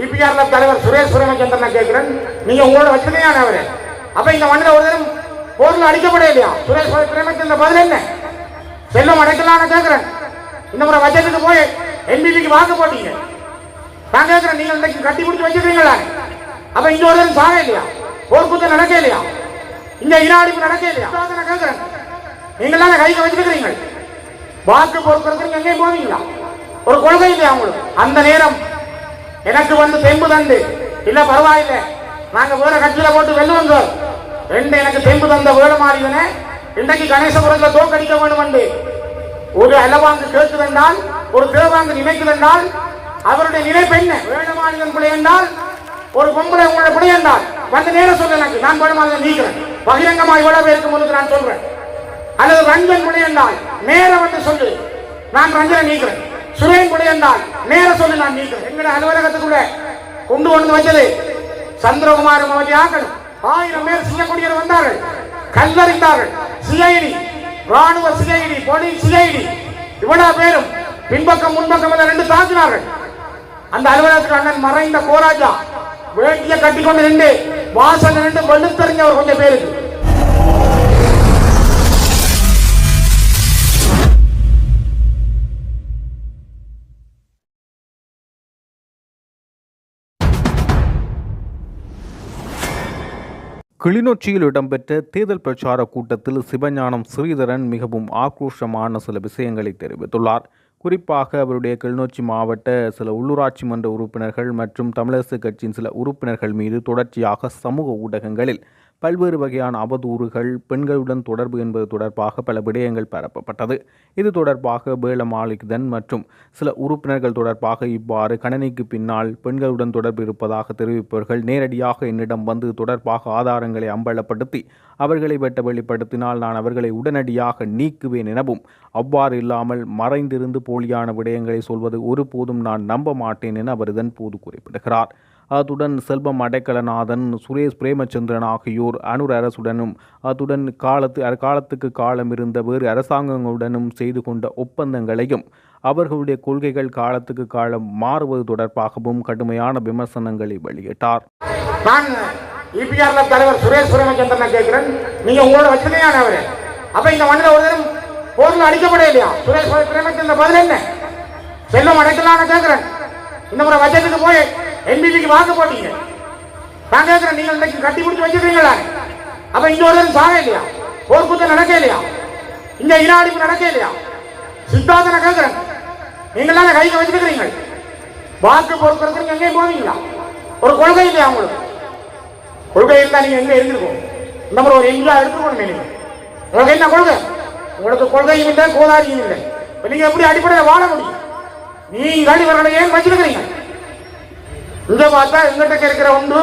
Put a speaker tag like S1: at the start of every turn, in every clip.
S1: இபிஆர்ல தலைவர் சுரேஷ் பிரேமச்சந்திரன் நான் கேட்கிறேன். நீங்க உங்களோட வச்சிருக்கீங்க அவரு அப்ப இந்த மண்ணில் ஒரு தினம் போர்ல அடிக்கப்பட இல்லையா? சுரேஷ் பிரேமச்சந்திரன் பதில் என்ன? செல்வம் அடைக்கலாம்னு கேட்கிறேன். இந்த முறை பட்ஜெட்டுக்கு போய் என்பிபிக்கு வாக்கு போட்டீங்க. நான் கேட்கிறேன் நீங்க இன்றைக்கு கட்டி பிடிச்சி வச்சிருக்கீங்களா? அப்ப இங்க ஒரு தினம் சாக இல்லையா? போர்க்குத்தம் நடக்க இல்லையா? இங்க இனாடிப்பு நடக்க இல்லையா? நான் கேட்கிறேன். நீங்களாம் கைக்கு வச்சிருக்கிறீங்க வாக்கு பொறுக்கிறதுக்கு எங்கேயும் போவீங்களா? ஒரு கொள்கை இல்லையா உங்களுக்கு? அந்த நேரம் எனக்கு வந்து தெம்பு தந்து. இல்ல பரவாயில்லை. நாங்க வேற கட்சியில போட்டு வெல்லுவோங்க. ரெண்டு எனக்கு தெம்பு தந்த வேலுமாறியவனே இன்றைக்கு கணேசபுரத்தில் தோக்கடிக்க வேண்டும் என்று ஒரு அளவாங்கு கேட்குதென்றால் ஒரு தேவாங்கு நினைக்குதென்றால் அவருடைய நினைப்பு என்ன? வேணுமானிதன் பிள்ளை என்றால் ஒரு பொம்பளை உங்களோட பிள்ளை என்றால் வந்து நேரம் சொல்ல எனக்கு. நான் வேணுமானிதன் நீக்கிறேன் பகிரங்கமா இவ்வளவு இருக்கும் பொழுது நான் சொல்றேன். அல்லது ரஞ்சன் பிள்ளை என்றால் நேரம் வந்து சொல்லு. நான் ரஞ்சனை நீக்கிறேன். சுரேன் பிள்ளை என்றால் நேர சொல்லி நான் நீங்கள் எங்கட அலுவலகத்துக்குள்ள கொண்டு வந்து வச்சது. சந்திரகுமார் மாதிரி ஆகணும் ஆயிரம் பேர் சிங்கக்குடியர் வந்தார்கள். கல்லறிந்தார்கள். சிஐடி ராணுவ சிஐடி போலீஸ் சிஐடி இவ்வளவு பேரும் பின்பக்கம் முன்பக்கம் எல்லாம் ரெண்டு தாக்கினார்கள். அந்த அலுவலகத்துக்கு அண்ணன் மறைந்த கோராஜா வேட்டியை கட்டி கொண்டு நின்று வாசல் நின்று வெளுத்தறிஞ்சவர் கொஞ்சம் பேருக்கு
S2: கிளிநொச்சியில் இடம்பெற்ற தேர்தல் பிரச்சார கூட்டத்தில் சிவஞானம் ஸ்ரீதரன் மிகவும் ஆக்ரோஷமான சில விஷயங்களை தெரிவித்துள்ளார். குறிப்பாக அவருடைய கிளிநொச்சி மாவட்ட சில உள்ளூராட்சி மன்ற உறுப்பினர்கள் மற்றும் தமிழரசு கட்சியின் சில உறுப்பினர்கள் மீது தொடர்ச்சியாக சமூக ஊடகங்களில் பல்வேறு வகையான அவதூறுகள் பெண்களுடன் தொடர்பு என்பது தொடர்பாக பல விடயங்கள் பரப்பப்பட்டது. இது தொடர்பாக பேல மாலிக்தன் மற்றும் சில உறுப்பினர்கள் தொடர்பாக இவ்வாறு கணனிக்கு பின்னால் பெண்களுடன் தொடர்பு இருப்பதாக தெரிவிப்பவர்கள் நேரடியாக என்னிடம் வந்து தொடர்பாக ஆதாரங்களை அம்பலப்படுத்தி அவர்களை வெட்ட வெளிப்படுத்தினால் நான் அவர்களை உடனடியாக நீக்குவேன் எனவும் அவ்வாறு இல்லாமல் மறைந்திருந்து போலியான விடயங்களை சொல்வது ஒருபோதும் நான் நம்ப மாட்டேன் என அவர் இதன் போது குறிப்பிடுகிறார். அத்துடன் செல்வம் அடைக்கலநாதன் சுரேஷ் பிரேமச்சந்திரன் ஆகியோர் அனுர் அரசுடனும் அத்துடன் காலத்து அ- காலத்துக்கு காலம் இருந்த வேறு அரசாங்கங்களுடனும் செய்து கொண்ட ஒப்பந்தங்களையும் அவர்களுடைய கொள்கைகள் காலத்துக்கு காலம் மாறுவது தொடர்பாகவும் கடுமையான விமர்சனங்களை வெளியிட்டார்.
S1: இபிஆர்ல தலைவர் சுரேஷ் பிரேமச்சந்திரன் கேட்கிறேன். நீங்க உங்களோட வச்சிருக்கீங்க அவரு அப்ப இந்த மண்ணில் ஒரு தினம் போர்ல அடிக்கப்பட இல்லையா? சுரேஷ் பிரேமச்சந்திரன் பதில் என்ன? செல்வம் அடைக்கலான்னு கேட்கிறேன். இந்த முறை பட்ஜெட்டுக்கு போய் என்பிபிக்கு வாங்க போட்டீங்க. நான் கேட்கிறேன் நீங்க இன்றைக்கு கட்டி பிடிச்சி வச்சிருக்கீங்களா? அப்ப இன்னொரு ஒரு சாக இல்லையா? போர் குத்தம் நடக்க இல்லையா? இந்த இனாடிப்பு நடக்க இல்லையா? சித்தாந்தனை கேட்கிறேன். நீங்களாம் கைக்கு வச்சிருக்கிறீங்க? வாக்கு பொறுக்கிறதுக்கு எங்கேயும் போவீங்களா? ஒரு கொள்கை இல்லையா உங்களுக்கு? கொள்கை இருந்தா நீங்க எங்க இருந்திருக்கும்? இந்த மாதிரி ஒரு எங்கா எடுத்துக்கணும் நீங்க. உங்களுக்கு என்ன கொள்கை? உங்களுக்கு கொள்கையும் இல்லை கோதாரியும் இல்லை. நீங்க எப்படி அடிப்படையில் வாழ முடியும்? நீங்கள் இவர்களை ஏன் வச்சிருக்கிறீங்க? இங்க பார்த்தா எங்கிட்ட இருக்கிற ஒன்று?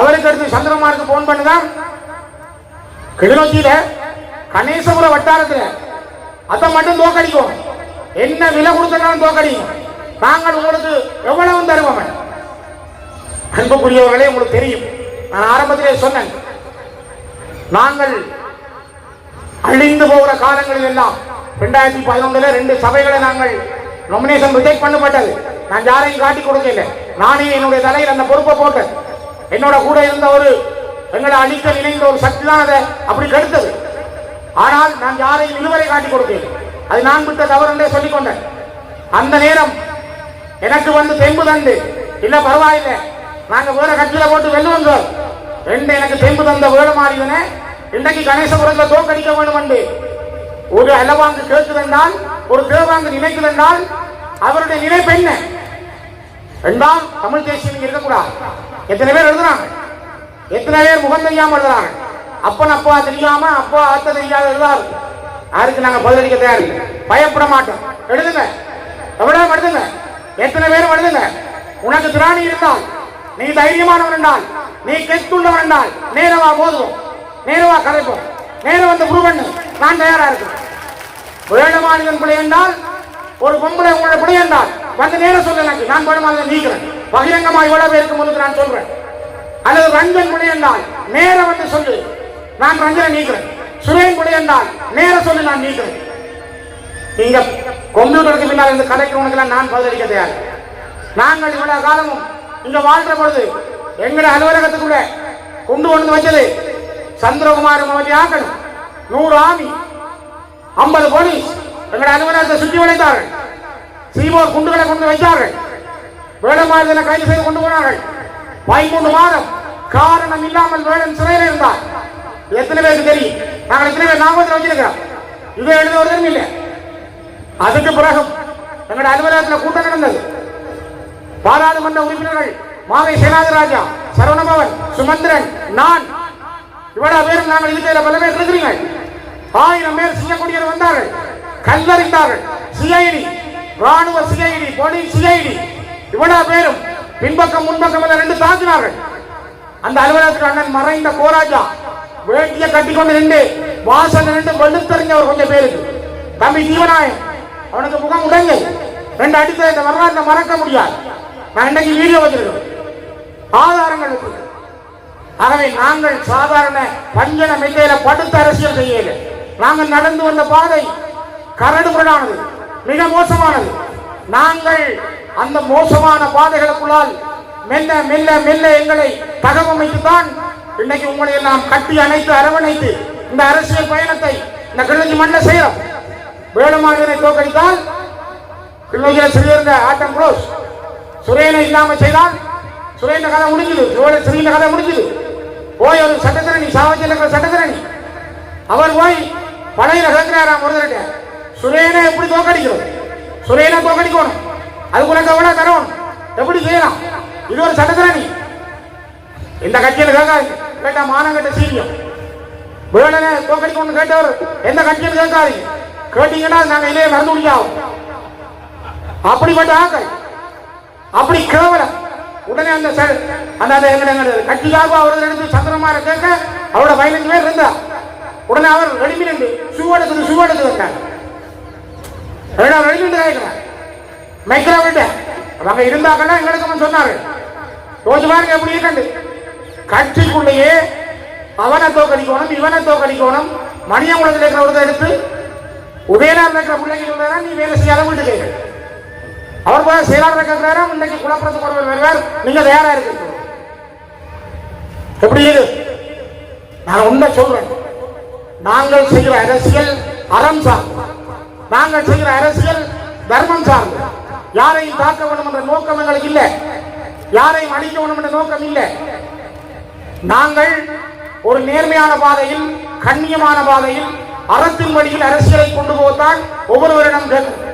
S1: அவருக்கு அடுத்து சந்திரமாருக்கு போன் பண்ணுதான் கிளிநொச்சியில கணேசபுர வட்டாரத்தில். அதை மட்டும் தோக்கடிக்கும். என்ன விலை கொடுத்தாலும் தோக்கடிக்கும் நாங்கள் உங்களுக்கு எவ்வளவு தருவோம்? அன்புக்குரியவர்களே உங்களுக்கு தெரியும். நான் ஆரம்பத்திலே சொன்னேன். நாங்கள் அழிந்து போகிற காலங்களில் எல்லாம் ரெண்டாயிரத்தி பதினொன்றுல ரெண்டு சபைகளை நாங்கள் நாமினேஷன் ரிஜெக்ட் பண்ணப்பட்டது. நான் யாரையும் காட்டி கொடுக்கல நானே என்னுடைய தலையில் அந்த பொறுப்பை போட்டேன். என்னோட கூட இருந்த ஒரு எங்களை அழிக்க நினைந்த ஒரு சக்தி தான் அதை அப்படி கெடுத்தது. ஆனால் நான் யாரையும் இதுவரை காட்டி கொடுத்தேன் அது நான் விட்ட தவறு என்றே சொல்லிக் கொண்டேன். அந்த நேரம் எனக்கு வந்து தெம்பு தந்து இல்ல பரவாயில்லை. நாங்க வேற கட்சியில போட்டு வெல்லுவோங்க ரெண்டு எனக்கு தெம்பு தந்த வேடமாறிவனே இன்றைக்கு கணேசபுரத்தில் தோக்கடிக்க வேண்டும் என்று ஒரு அளவாங்கு கேட்குதென்றால் ஒரு தேவாங்கு நினைக்குதென்றால் அவருடைய நினைப்பு என்ன? ரெண்டாம் தமிழ் தேசியம் இங்க இருக்கக்கூடாது. எத்தனை பேர் எழுதுறாங்க? எத்தனை பேர் முகம் தெரியாம எழுதுறாங்க? அப்பன் அப்பா தெரியாம அப்பா அத்தை தெரியாத எழுதாரு. யாருக்கு நாங்க பதிலளிக்க தயார் பயப்பட மாட்டோம். எழுதுங்க. எவ்வளவு எழுதுங்க எத்தனை பேரும் எழுதுங்க. உனக்கு திராணி இருந்தால் நீ தைரியமானவன் என்றால் நீ கெத்துள்ளவன் என்றால் நேரவா போதுவோம் நேரவா கரைப்போம். நேரம் வந்து ப்ரூவ் பண்ணு நான் தயாரா இருக்கேன் வேணுமானிதன் பிள்ளை என்றால் ஒரு பொம்பளை உங்களோட பிள்ளை என்றால் வந்து நேரம் சொல்ல எனக்கு நான் வேணுமானிதன் நீக்கிறேன். பகிரங்கமா இவ்வளவு இருக்கும் முன்னுக்கு நான் சொல்றேன். அல்லது ரஞ்சன் பிள்ளை என்றால் நேரம் வந்து சொல்லு. நான் ரஞ்சனை நீக்கிறேன். சுரேன் பிள்ளை என்றால் நேரம் சொல்லி நான் நீக்கிறேன். நீங்க கம்ப்யூட்டருக்கு பின்னால் இருந்து கதைக்கிறவனுக்கெல்லாம் நான் பதிலளிக்க தயார். நாங்கள் இவ்வளவு காலமும் இங்க வாழ்ற பொழுது எங்கட அலுவலகத்துக்குள்ள கொண்டு வந்து வச்சது சந்திரகுமார் மாதிரி ஆக்கணும். நூறு ஆமி ஐம்பது போலீஸ் எங்கட அலுவலகத்தை சுற்றி வளைத்தார்கள். சீமோர் குண்டுகளை கொண்டு வைத்தார்கள் வேடமாறுதலை கைது செய்து கொண்டு போனார்கள். பதிமூன்று மாதம் காரணம் இல்லாமல் வேடன் சிறையில் இருந்தார். எத்தனை பேருக்கு தெரியும்? நாங்கள் எத்தனை பேர்? நாமத்தில் வச்சிருக்கிறோம். இதை எழுதுவதும் இல்லை அதுக்கு பிறகு எங்களுடைய அலுவலகத்தில் கூட்டம் நடந்தது. பாராளுமன்ற உறுப்பினர்கள் மாவை சேனாதிராஜா சரவணபவன் சுமந்திரன் நான் இவ்வளவு பேரும் நாங்கள் இருக்கிற பல பேர் இருக்கிறீங்க ஆயிரம் பேர் செய்யக்கூடியவர் வந்தார்கள். கல்லறிந்தார்கள் சிஐடி ராணுவ சிஐடி போலீஸ் சிஐடி இவ்வளவு பேரும் பின்பக்கம் முன்பக்கம் எல்லாம் ரெண்டு தாக்கினார்கள். அந்த அலுவலகத்தில் அண்ணன் மறைந்த கோராஜா வேட்டிய கட்டி கொண்டு நின்று வாசல் நின்று வெளுத்தறிஞ்சவர் கொஞ்சம் பேருக்கு. தம்பி ஜீவனாயன் அவனுக்கு முகம் உடங்கை ரெண்டு அடித்த இந்த வரலாற்றை மறக்க முடியாது. நான் இன்னைக்கு வீடியோ வச்சிருக்கேன். ஆதாரங்கள் இருக்கு ஆகவே நாங்கள் சாதாரண பஞ்சன மெத்தையில படுத்த அரசியல் செய்யல நாங்கள் நடந்து வந்த பாதை கரடு முரடானது. மிக மோசமானது. நாங்கள் அந்த மோசமான பாதைகளுக்குள்ளால் மெல்ல மெல்ல மெல்ல எங்களை தகவமைத்துத்தான் இன்னைக்கு உங்களை எல்லாம் கட்டி அணைத்து அரவணைத்து இந்த அரசியல் பயணத்தை இந்த கிழக்கு மண்ணில் செய்யறோம். வேலுமானியனை தோற்கடித்தால் கிழக்கில் சிறியிருந்த ஆட்டம் குளோஸ். சுரேனை இல்லாமல் செய்தால் சுரேந்த கதை முடிஞ்சது. சுரேன சிறிந்த கதை முடிஞ்சது. போய் ஒரு சட்டத்திரணி சாவச்சியில் இருக்கிற சட்டத்திரணி. அவர் போய் பழைய கேட்கிறாராம் ஒருத்தர்கிட்ட சுரேனை எப்படி தோக்கடிக்கிறோம் சுரேனை தோக்கடிக்கணும் அதுக்குள்ள உனக்கு எவ்வளவு தரணும். எப்படி செய்யலாம்? இது ஒரு சட்டத்திரணி. இந்த கட்சியில் கேட்காது. கேட்டா மானங்கட்ட சீரியம் வேலனை தோக்கடிக்கணும்னு கேட்டவர் எந்த கட்சியில் கேட்காதீங்க கேட்டீங்கன்னா நாங்க இளைய மறந்து முடியாவும் அப்படிப்பட்ட ஆக்கள் அப்படி கேவலம் உடனே அந்த ச- அந்த அந்த எங்க எங்க கட்சிக்காக அவர்கள் எடுத்து சந்திரமார கேட்க அவரோட பதினஞ்சு பேர் இருந்தா. உடனே அவர் ரெடிமி நின்று ஷூ எடுக்குது வந்தாங்க ரெடி நின்று கேட்கிறேன். மைக்ரோ விட்ட. அவங்க இருந்தாங்கன்னா எங்களுக்கு சொன்னாரு. யோசிச்சு பாருங்க எப்படி இருக்கண்டு. கட்சிக்குள்ளேயே அவனை தோக்கடிக்கணும் இவனை தோக்கடிக்கணும் மணியங்குளத்தில் இருக்கிற ஒருத்தர் எடுத்து உதயநாள் இருக்கிற பிள்ளைங்க நீ வேலை செய்யாத வீட்டு கேட்க அவர் போய் செயலாளர் கேட்கிறாரா இன்னைக்கு குழப்பத்துக்கு ஒருவர் வருவார் நீங்க தயாரா இருக்கு? எப்படி இது நான் உண்மை சொல்றேன். நாங்கள் செய்கிற அரசியல் அறம் சார்ந்து நாங்கள் செய்கிற அரசியல் தர்மம் சார்ந்து. யாரையும் தாக்க வேண்டும் என்ற நோக்கம் எங்களுக்கு இல்லை. யாரையும் அழிக்க வேண்டும் என்ற நோக்கம் இல்லை. நாங்கள் ஒரு நேர்மையான பாதையில் கண்ணியமான பாதையில் அறத்தின் வழியில் அரசியலை கொண்டு போவதுதான் ஒவ்வொருவரிடம் கேட்கும்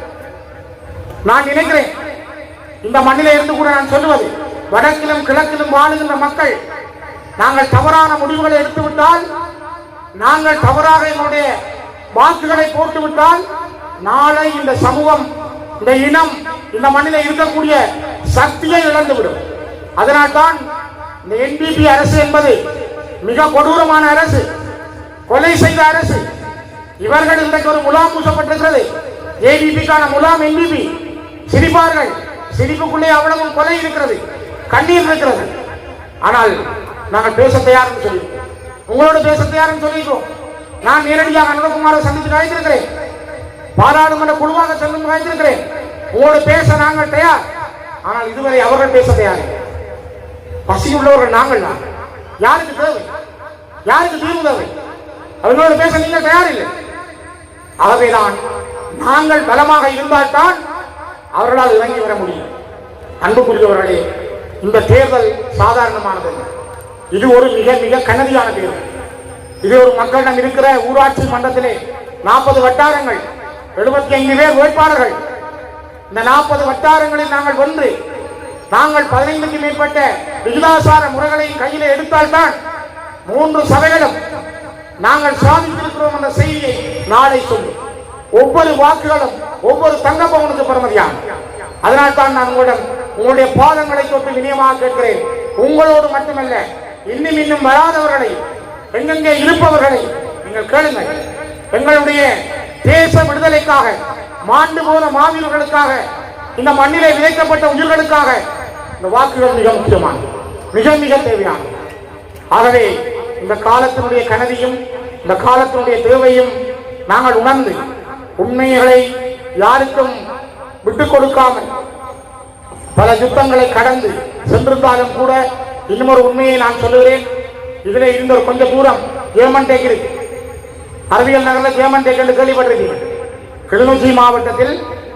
S1: நான் நினைக்கிறேன் இந்த மண்ணில இருந்து கூட நான் சொல்லுவது வடக்கிலும் கிழக்கிலும் வாழுகின்ற மக்கள் நாங்கள் தவறான முடிவுகளை எடுத்துவிட்டால் நாங்கள் தவறாக எங்களுடைய வாக்குகளை போட்டுவிட்டால் நாளை இந்த சமூகம் இந்த இனம் இந்த மண்ணில் இருக்கக்கூடிய சக்தியை இழந்துவிடும். அதனால்தான் இந்த என்பிபி அரசு என்பது மிக கொடூரமான அரசு கொலை செய்த அரசு. இவர்கள் இன்றைக்கு ஒரு முலாம் பூசப்பட்டிருக்கிறது. ஏபிபிக்கான முலாம் என்பிபி சிரிப்பார்கள். சிரிப்புக்குள்ளே அவ்வளவு கொலை இருக்கிறது கண்ணீர் இருக்கிறது. ஆனால் நாங்கள் பேச தயார்னு சொல்லி உங்களோட பேச தயார்னு சொல்லிக்கிறோம் நான் நேரடியாக அனுபகுமாரை சந்தித்து அழைத்திருக்கிறேன். பாராளுமன்ற குழுவாக செல்லும் அழைத்திருக்கிறேன் உங்களோட பேச நாங்கள் தயார். ஆனால் இதுவரை அவர்கள் பேச தயார் பசியுள்ளவர்கள் பசி உள்ளவர்கள் நாங்கள் தான். யாருக்கு தேவை? யாருக்கு தீர்வு தேவை? அவர்களோடு பேச நீங்கள் தயார் இல்லை. ஆகவேதான் நாங்கள் பலமாக இருந்தால்தான் அவர்களால் இறங்கி வர முடியும். அன்புக்குரியவர்களே இந்த தேர்தல் சாதாரணமானது. இது ஒரு மிக மிக கனதியான தேர்தல். இது ஒரு மக்களிடம் இருக்கிற ஊராட்சி மன்றத்திலே நாற்பது வட்டாரங்கள் எழுபத்தி ஐந்து பேர் வேட்பாளர்கள். இந்த நாற்பது வட்டாரங்களில் நாங்கள் ஒன்று. நாங்கள் பதினைந்துக்கு மேற்பட்ட விகிதாசார முறைகளை கையில் எடுத்தால்தான் மூன்று சபைகளும் நாங்கள் சாதித்திருக்கிறோம் என்ற செய்தியை நாளை சொல்லும் ஒவ்வொரு வாக்குகளும் ஒவ்வொரு தங்கப்பவனுக்கு பவனுக்கு அதனால் தான் நான் உங்களிடம் உங்களுடைய பாதங்களை தொட்டு விநியமாக கேட்கிறேன். உங்களோடு மட்டுமல்ல இன்னும் இன்னும் வராதவர்களை எங்கெங்கே இருப்பவர்களை நீங்கள் கேளுங்கள். எங்களுடைய தேச விடுதலைக்காக மாண்டு போன மாவீரர்களுக்காக இந்த மண்ணிலே விதைக்கப்பட்ட உயிர்களுக்காக இந்த வாக்குகள் மிக முக்கியமானது. மிக மிக தேவையானது. ஆகவே இந்த காலத்தினுடைய கனதியும் இந்த காலத்தினுடைய தேவையும் நாங்கள் உணர்ந்து உண்மைகளை யாருக்கும் விட்டுக் கொடுக்காமல் பல யுத்தங்களை கடந்து சென்றிருந்தாலும் கூட இன்னொரு உண்மையை நான் சொல்லுகிறேன். இதிலே இருந்த ஒரு கொஞ்சம் தூரம் ஏமன் டேக் இருக்கு. அறிவியல் நகரில் ஏமன் டேக் என்று கேள்விப்பட்டிருக்கீங்க. கிளிநொச்சி மாவட்டத்தில்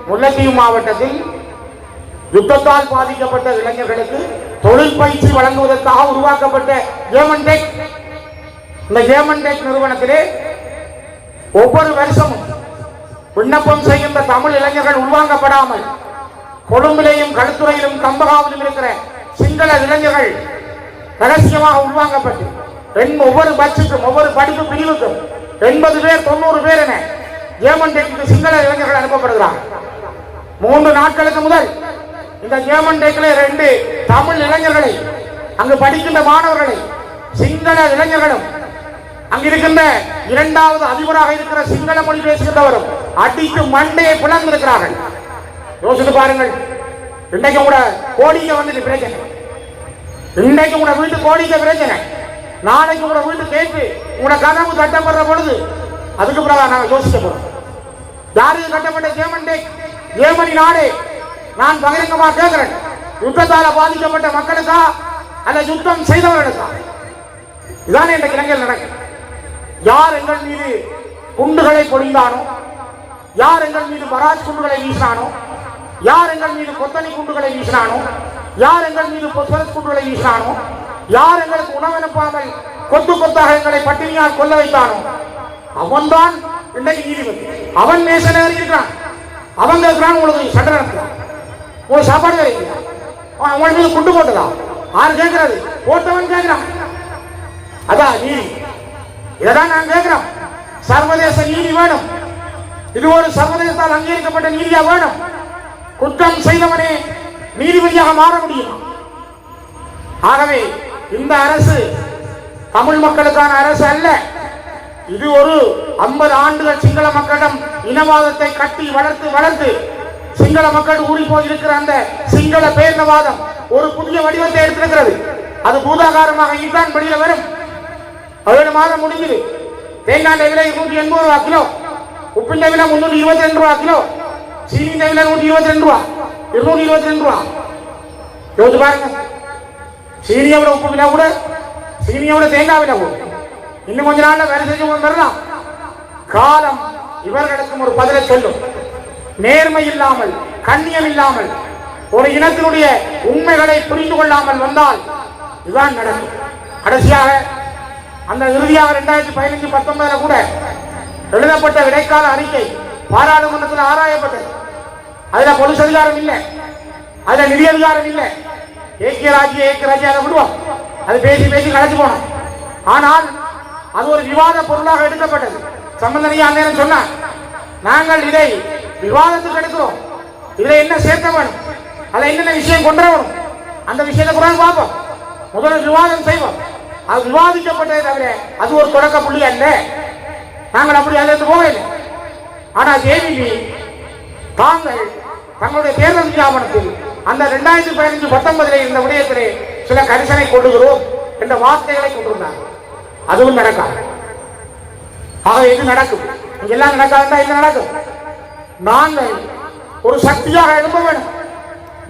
S1: முல்லைத்தீவு மாவட்டத்தில் யுத்தத்தால் பாதிக்கப்பட்ட இளைஞர்களுக்கு தொழில் பயிற்சி வழங்குவதற்காக உருவாக்கப்பட்ட ஏமன் டெக். இந்த ஏமன் டெக் நிறுவனத்திலே ஒவ்வொரு வருஷமும் விண்ணப்பம் செய்கின்ற தமிழ் இளைஞர்கள் உள்வாங்கப்படாமல் கொழும்பிலேயும் கழுத்துறையிலும் கம்பகாவிலும் இருக்கிற சிங்கள இளைஞர்கள் ரகசியமாக உள்வாங்கப்பட்டு எண் ஒவ்வொரு பட்சுக்கும் ஒவ்வொரு படிப்பு பிரிவுக்கும் எண்பது பேர் தொண்ணூறு பேர் என ஏமன் டெக்கு சிங்கள இளைஞர்கள் அனுப்பப்படுகிறார். மூன்று நாட்களுக்கு முதல் இந்த ஜேமன் டேக்கில் ரெண்டு தமிழ் இளைஞர்களை அங்கு படிக்கின்ற மாணவர்களை சிங்கள இளைஞர்களும் அங்கிருக்கின்ற இரண்டாவது அதிபராக இருக்கிற சிங்கள மொழி பேசுகின்றவரும் அடித்து மண்டையை பிளந்திருக்கிறார்கள். யோசித்து பாருங்கள். இன்றைக்கு கூட கோடிக்க வந்துட்டு பிரச்சனை. இன்றைக்கு கூட வீட்டு கோடிக்க பிரச்சனை. நாளைக்கு கூட வீட்டு கேட்டு உங்களோட கனவு கட்டப்படுற பொழுது அதுக்கு பிறகு நாங்கள் யோசிக்க போறோம் யாருக்கு கட்டப்பட்ட ஜேமண்டே டேக் ஜேமனி நாடு. நான் பகிரங்கமா கேட்கிறேன் யுத்தத்தால பாதிக்கப்பட்ட மக்களுக்கா? அல்ல யுத்தம் செய்தவர்களுக்கா? இதானே இந்த இளைஞர் நடக்கும் யார் எங்கள் மீது குண்டுகளை பொழிந்தானோ? யார் எங்கள் மீது மராஜ் குண்டுகளை வீசினானோ? யார் எங்கள் மீது கொத்தனி குண்டுகளை வீசினானோ? யார் எங்கள் மீது பொசரஸ் குண்டுகளை வீசினானோ? யார் எங்களுக்கு உணவனுப்பாமல் கொத்து கொத்தாக எங்களை பட்டினியால் கொல்ல வைத்தானோ? அவன்தான் இன்னைக்கு நீதிபதி. அவன் நேசனர் இருக்கிறான் அவன் இருக்கிறான் உங்களுக்கு சட்டை நடத்துறான் உங்களுக்கு சாப்பாடு கிடைக்கல அவன் உங்கள் மீது குண்டு போட்டதா? ஆறு கேட்கறது போட்டவன் கேட்கிறான் அதான் நீதி. இதான் நான் கேட்கிறோம் சர்வதேச நீதி வேணும். இது ஒரு சர்வதேசத்தால் அங்கீகரிக்கப்பட்ட நீதியா வேணும்? குற்றம் செய்தவனே நீதிபதியாக மாற முடியும்? ஆகவே இந்த அரசு தமிழ் மக்களுக்கான அரசு அல்ல. இது ஒரு ஐம்பது ஆண்டுகள் சிங்கள மக்களிடம் இனவாதத்தை கட்டி வளர்த்து வளர்த்து சிங்கள மக்கள் ஊறி போயிருக்கிற அந்த சிங்கள பேரினவாதம் ஒரு புதிய வடிவத்தை எடுத்திருக்கிறது. அது பூதாகாரமாக இதுதான் வெளியில வரும். ஏழு மாதம் முடிஞ்சது. தேங்காய் விலை நூற்றி எண்பது ரூபா கிலோ. உப்பின் விலை முன்னூற்றி இருபத்தி ரெண்டு ரூபா கிலோ. சீனி விலை நூற்றி இருபத்தி ரெண்டு ரூபா. இருநூற்றி இருபத்தி ரெண்டு ரூபா. யோசிச்சு பாருங்க. சீனியை விட உப்பு விலை கூட சீனியை விட தேங்காய் விலை இன்னும் கொஞ்ச நாள்ல வேலை செஞ்சு கொண்டு வரலாம். காலம் இவர்களுக்கும் ஒரு பதிலை சொல்லும். நேர்மை இல்லாமல் கண்ணியம் இல்லாமல் ஒரு இனத்தினுடைய உண்மைகளை புரிந்து கொள்ளாமல் வந்தால் இதுதான் நடக்கும். கடைசியாக அந்த இறுதியாக ரெண்டாயிரத்தி பதினஞ்சு பத்தொன்பதுல கூட எழுதப்பட்ட இடைக்கால அறிக்கை பாராளுமன்றத்தில் ஆராயப்பட்டது. அதுல பொது அதிகாரம் இல்லை. அதுல நிதி அதிகாரம் இல்லை. ஏக்கிய ராஜ்ய ஏக்கிய ராஜ்யம் அதை விடுவோம். அது பேசி பேசி கலைச்சு போனோம். ஆனால் அது ஒரு விவாத பொருளாக எடுக்கப்பட்டது. சம்பந்தனையா அந்நேரம் சொன்னார் நாங்கள் இதை விவாதத்துக்கு எடுக்கிறோம். இதுல என்ன சேர்க்க வேணும்? அதில் என்னென்ன விஷயம் கொண்டு வரணும் அந்த விஷயத்தை கூட பார்ப்போம். முதல்ல விவாதம் செய்வோம். அது விவாதிக்கப்பட்டதை தவிர அது ஒரு தொடக்க புள்ளி அல்ல. நாங்கள் அப்படி அதிலிருந்து போகவில்லை. ஆனா ஜேவிபி தாங்கள் தங்களுடைய தேர்தல் விஞ்ஞாபனத்தில் அந்த ரெண்டாயிரத்தி பதினஞ்சு பத்தொன்பதுல இருந்த விடயத்திலே சில கரிசனை கொண்டுகிறோம் என்ற வார்த்தைகளை கொண்டிருந்தாங்க அதுவும் நடக்காது. ஆக இது நடக்கும். இங்க எல்லாம் நடக்காதுன்னா என்ன நடக்கும்? நாங்கள் ஒரு சக்தியாக எழும்ப வேணும்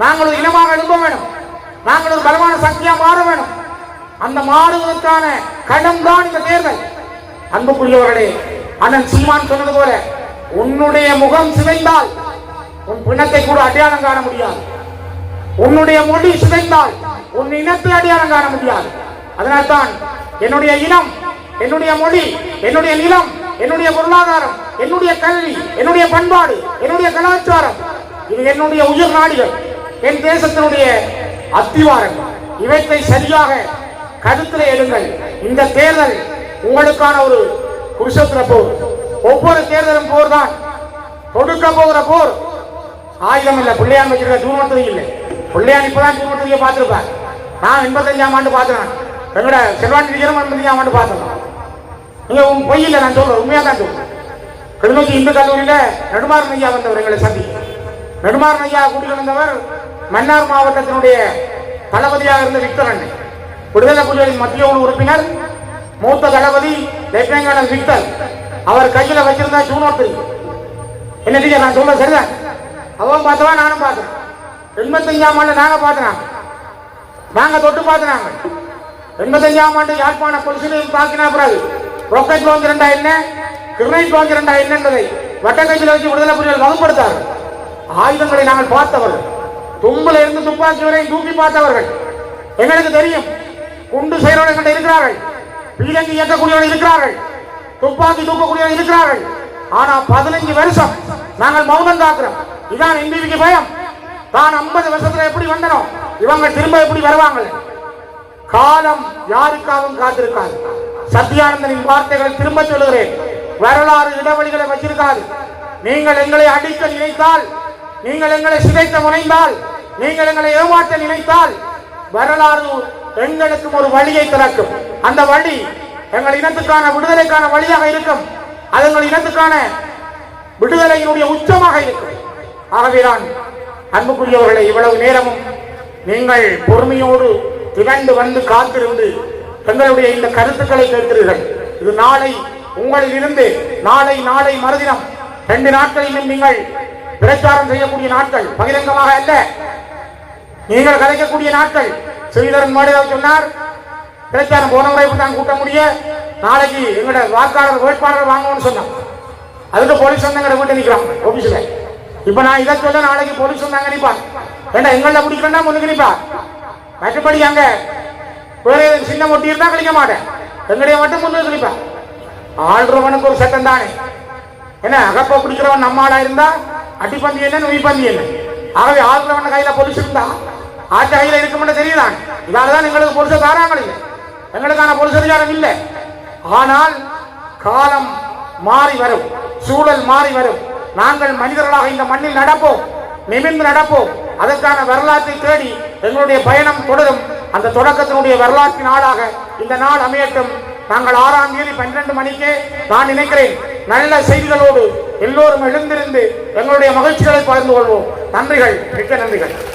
S1: நாங்கள் ஒரு இனமாக எழும்ப வேணும் நாங்கள் ஒரு பலமான சக்தியாக மாற வேணும் அந்த மாறுவதற்கான கடம் தான் இந்த தேர்தல். அன்புக்குரியவர்களே அண்ணன் சீமான் சொன்னது போல உன்னுடைய முகம் சிதைந்தால் உன் பிணத்தை கூட அடையாளம் காண முடியாது. உன்னுடைய மொழி சிதைந்தால் உன் இனத்தை அடையாளம் காண முடியாது. அதனால்தான் என்னுடைய இனம் என்னுடைய மொழி என்னுடைய நிலம் என்னுடைய பொருளாதாரம் என்னுடைய கல்வி என்னுடைய பண்பாடு என்னுடைய கலாச்சாரம் இது என்னுடைய உயிர் நாடுகள் என் தேசத்தினுடைய அத்திவாரங்கள் இவற்றை சரியாக கருத்தில் எடுங்கள். இந்த தேர்தல் உங்களுக்கான ஒரு குருஷத்திர போர். ஒவ்வொரு தேர்தலும் போர் தான் தொடுக்க போகிற போர். ஆயுதம் இல்லை. பிள்ளையான் வச்சிருக்க தூர்மத்துவம் இல்லை. பிள்ளையான் இப்பதான் தூர்மத்துவிய பார்த்திருப்பார். நான் எண்பத்தஞ்சாம் ஆண்டு பார்த்தேன். எங்களோட செல்வாண்டி விஜயம் எண்பத்தஞ்சாம் ஆண்டு பார்த்தேன். நீங்க உன் பொய் இல்லை நான் சொல்றேன் உண்மையா தான் சொல்றேன். கிளிநொச்சி இந்து கல்லூரியில நெடுமாறன் ஐயா வந்தவர் எங்களை சந்தி. நெடுமாறன் ஐயா கூட்டிகிட்டு வந்தவர் மன்னார் மாவட்டத்தினுடைய தளபதியாக இருந்த விக்டர் விடுதலை புலிகளின் மத்திய குழு உறுப்பினர் மூத்த தளபதி லெப்டினன்ட் கர்னல் விக்டர். அவர் கையில வச்சிருந்தா ஜூன் என்ன டீச்சர் நான் சொல்ல சரிதான்? அவன் பார்த்தவா நானும் பார்த்தேன் எண்பத்தஞ்சாம் ஆண்டு நாங்க பார்த்தேன் நாங்க தொட்டு பார்த்துனாங்க எண்பத்தஞ்சாம் ஆண்டு யாழ்ப்பாண பொலிசிலையும் தாக்கினா பிறகு ரொக்கெட் லான்ச் ரெண்டா என்ன? கிரனைட் லான்ச் ரெண்டா என்ன என்பதை வட்டக்கையில் வச்சு விடுதலை புலிகள் வகுப்படுத்தார் ஆயுதங்களை நாங்கள் பார்த்தவர்கள். தும்புல இருந்து துப்பாக்கி வரை தூக்கி பார்த்தவர்கள். எங்களுக்கு தெரியும் குண்டு செய்கிறவர்கள் இருக்கிறார்கள். பீரங்கி இயக்கக்கூடியவர்கள் இருக்கிறார்கள். துப்பாக்கி தூக்கக்கூடியவர்கள் இருக்கிறார்கள். ஆனா பதினஞ்சு வருஷம் நாங்கள் மௌனம் காக்கிறோம். இதான் எங்களுக்கு பயம். தான் ஐம்பது வருஷத்துல எப்படி வந்தனோம் இவங்க திரும்ப எப்படி வருவாங்க? காலம் யாருக்காகவும் காத்திருக்காது. சத்யானந்தனின் வார்த்தைகளை திரும்ப சொல்லுகிறேன். வரலாறு இடைவெளிகளை வச்சிருக்காது. நீங்கள் எங்களை அடிக்க நினைத்தால் நீங்கள் எங்களை சிதைக்க முனைந்தால் நீங்கள் எங்களை ஏமாற்ற நினைத்தால் வரலாறு எங்களுக்கும் ஒரு வழியை திறக்கும். அந்த வழி எங்கள் இனத்துக்கான விடுதலைக்கான வழியாக இருக்கும். அது எங்கள் இனத்துக்கான விடுதலையினுடைய உச்சமாக இருக்கும். ஆகவேதான் அன்புக்குரியவர்களை இவ்வளவு நேரமும் நீங்கள் பொறுமையோடு திரண்டு வந்து காத்திருந்து தங்களுடைய இந்த கருத்துக்களை கேட்கிறீர்கள். இது நாளை உங்களில் இருந்து நாளை நாளை மறுதினம் ரெண்டு நாட்களிலும் நீங்கள் பிரச்சாரம் செய்யக்கூடிய நாட்கள் பகிரங்கமாக அல்ல. நீங்கள் கலைக்கக்கூடிய நாட்கள். ஸ்ரீதரன் மாடியில் சொன்னார் பிரச்சாரம் போன முறை தான் கூட்ட முடிய நாளைக்கு எங்களோட வாக்காளர் வேட்பாளர் வாங்கணும்னு சொன்னான் அதுக்கு போலீஸ் வந்து எங்களை வீட்டு நிற்கிறான் ஆபீஸ்ல இப்ப நான் இதை சொல்ல நாளைக்கு போலீஸ் வந்தாங்க அங்க ஏண்டா எங்கள பிடிக்கிறா முன்னுக்கு நிப்பா மற்றபடி அங்க வேற சின்ன மொட்டி இருந்தா கிடைக்க மாட்டேன். எங்களைய மட்டும் முன்னுக்கு நிப்பா ஆள்றவனுக்கு ஒரு சட்டம் தானே. என்ன அகப்ப பிடிக்கிறவன் நம்ம ஆளா இருந்தா அடிப்பந்தி என்ன நுய்பந்தி என்ன? ஆகவே ஆள்றவன் கையில போலீஸ் இருந்தா ஆட்ட கையில இருக்கும்னு தெரியுதான்? இதாலதான் எங்களுக்கு பொலிச தாராங்கள் இல்லை எங்களுக்கான பொலிச அதிகாரம் இல்லை. ஆனால் காலம் மாறி வரும். சூழல் மாறி வரும். நாங்கள் மனிதர்களாக இந்த மண்ணில் நடப்போம். நிமிர்ந்து நடப்போம். அதற்கான வரலாற்றை தேடி எங்களுடைய பயணம் தொடரும். அந்த தொடக்கத்தினுடைய வரலாற்று நாளாக இந்த நாள் அமையட்டும். நாங்கள் ஆறாம் தேதி பன்னிரண்டு மணிக்கே நான் நினைக்கிறேன் நல்ல செய்திகளோடு எல்லோரும் எழுந்திருந்து எங்களுடைய மகிழ்ச்சிகளை பகிர்ந்து கொள்வோம். நன்றிகள் மிக்க நன்றிகள்.